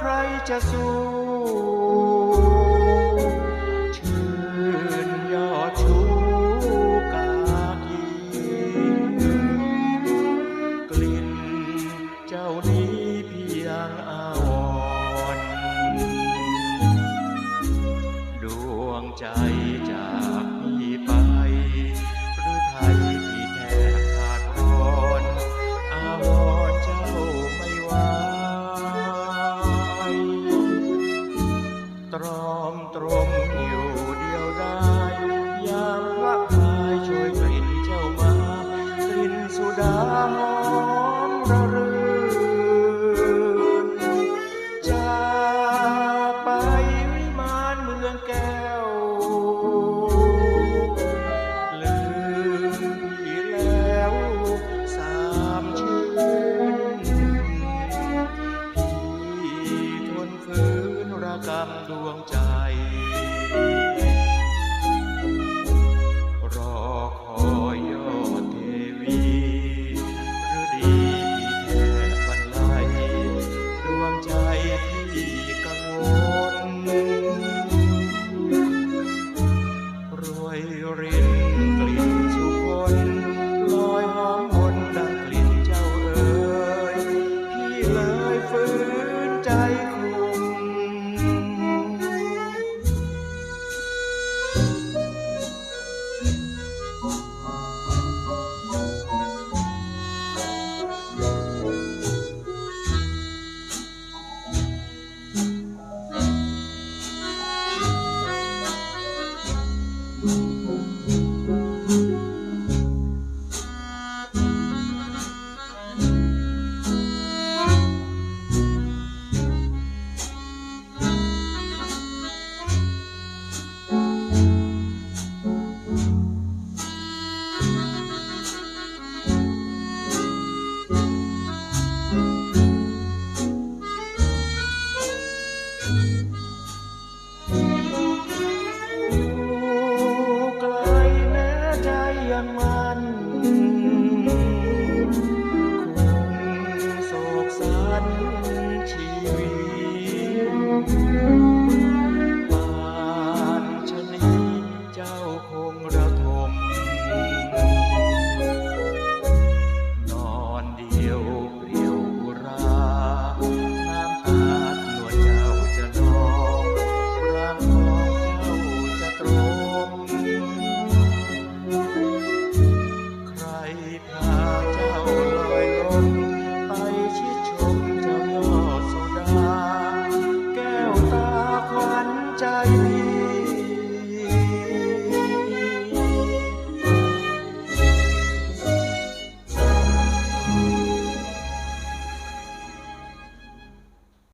ใครจะสู้ ชื่ยอดชูกากีกลิ่นเจ้านี้เพียงอาวรดวงใจจากพี่ไปหรือไทย รอมตรมอยู่ กับดวงใจ